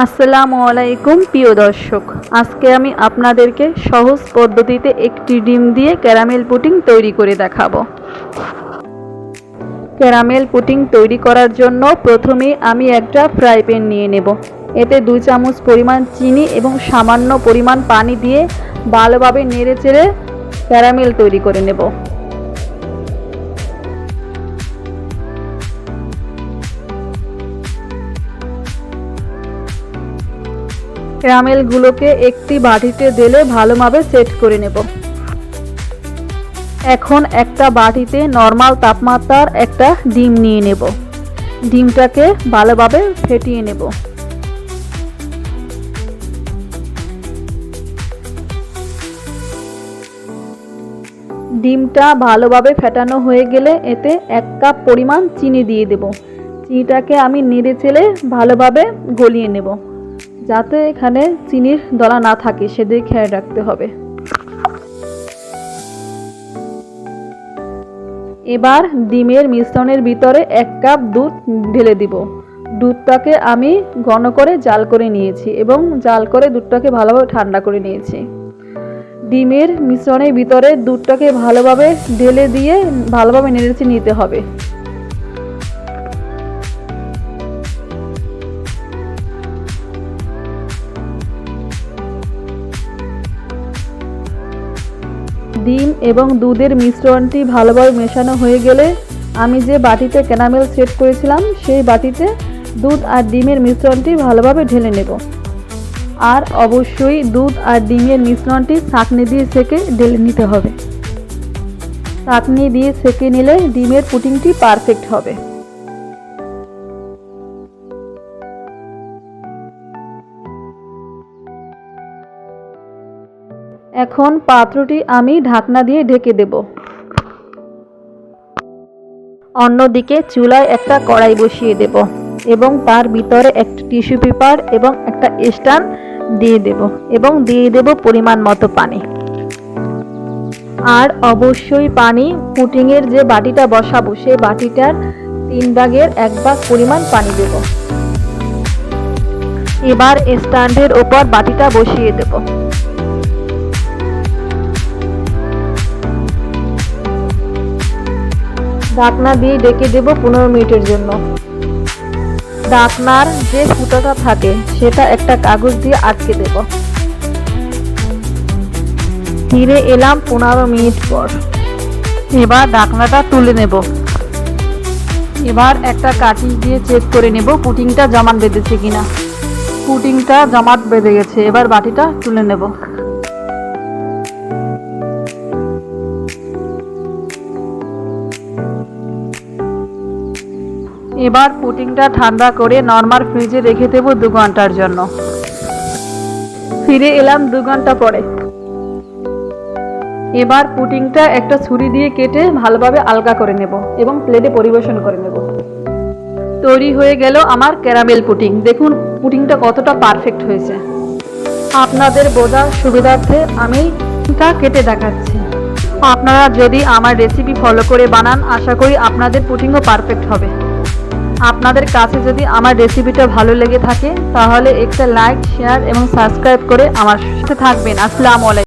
আসসালামু আলাইকুম, প্রিয় দর্শক। আজকে আমি আপনাদেরকে সহজ পদ্ধতিতে একটি ডিম দিয়ে ক্যারামেল পুটিং তৈরি করে দেখাবো। ক্যারামেল পুটিং তৈরি করার জন্য প্রথমে আমি একটা ফ্রাই প্যান নিয়ে নেব। এতে দুই চামচ পরিমাণ চিনি এবং সামান্য পরিমাণ পানি দিয়ে ভালোভাবে নেড়ে চেড়ে ক্যারামেল তৈরি করে নেব। ক্যারামেলগুলোকে একটি বাটিতে ঢেলে ভালোভাবে সেট করে নেব। এখন একটা বাটিতে নর্মাল তাপমাত্রার একটা ডিম নিয়ে নেব। ডিমটাকে ভালোভাবে ফেটিয়ে নেব। ডিমটা ভালোভাবে ফেটানো হয়ে গেলে এতে এক কাপ পরিমাণ চিনি দিয়ে দেব। চিনিটাকে আমি নেড়ে চেলে ভালোভাবে গলিয়ে নেব। যাতে এখানে চিনির দলা না থাকে, সেদিকে খেয়াল রাখতে হবে। এবার ডিমের মিশ্রণের ভিতরে এক কাপ দুধ ঢেলে দিব। দুধটাকে আমি ঘন করে জাল করে নিয়েছি এবং জাল করে দুধটাকে ভালোভাবে ঠান্ডা করে নিয়েছি। ডিমের মিশ্রণের ভিতরে দুধটাকে ভালোভাবে ঢেলে দিয়ে ভালোভাবে নেড়েছে নিতে হবে। ডিম এবং দুধের মিশ্রণটি ভালোভাবে মেশানো হয়ে গেলে আমি যে বাটিতে ক্যানামেল সেট করেছিলাম, সেই বাটিতে দুধ আর ডিমের মিশ্রণটি ভালোভাবে ঢেলে নেব। আর অবশ্যই দুধ আর ডিমের মিশ্রণটি ছাঁকনি দিয়ে সেকে ঢেলে নিতে হবে। ছাঁকনি দিয়ে সেকে নিলে ডিমের পুটিংটি পারফেক্ট হবে। এখন পাত্রটি আমি ঢাকনা দিয়ে ঢেকে দেব। অন্যদিকে চুলায় একটা কড়াই বসিয়ে দেব এবং তার ভিতরে একটা টিস্যু পেপার এবং একটা স্ট্যান্ড দিয়ে দেব এবং দিয়ে দেব পরিমাণ মতো পানি। আর অবশ্যই পানি পুটিংয়ের যে বাটিটা বসাবো, সেই বাটিটার তিন ভাগের এক ভাগ পরিমাণ পানি দেব। এবার স্ট্যান্ডের ওপর বাটিটা বসিয়ে দেবো। ঢাকনা দিয়ে ডেকে দেব পনেরো মিনিটের জন্য। ঢাকনার যে ফুটাটা থাকে, সেটা একটা কাগজ দিয়ে আটকে দেব। ফিরে এলাম পনেরো মিনিট পর। এবার ঢাকনাটা তুলে নেব। এবার একটা কাটিং দিয়ে চেক করে নেব পুটিংটা জমাট বেঁধেছে কিনা। পুটিংটা জমাট বেঁধে গেছে, এবার বাটিটা তুলে নেব। এবার পুটিংটা ঠান্ডা করে নর্মাল ফ্রিজে রেখে দেবো দু ঘণ্টার জন্য। ফিরে এলাম দু ঘণ্টা পরে। এবার পুটিংটা একটা ছুরি দিয়ে কেটে ভালোভাবে আলগা করে নেব এবং প্লেটে পরিবেশন করে নেব। তৈরি হয়ে গেল আমার ক্যারামেল পুটিং। দেখুন, পুটিংটা কতটা পারফেক্ট হয়েছে। আপনাদের বোঝার সুবিধার্থে আমি তা কেটে দেখাচ্ছি। আপনারা যদি আমার রেসিপি ফলো করে বানান, আশা করি আপনাদের পুটিংও পারফেক্ট হবে। আপনাদের কাছে যদি আমার রেসিপিটা ভালো লেগে থাকে, তাহলে একটা লাইক শেয়ার এবং সাবস্ক্রাইব করে আমার সাথে থাকবেন। আসসালামু আলাইকুম।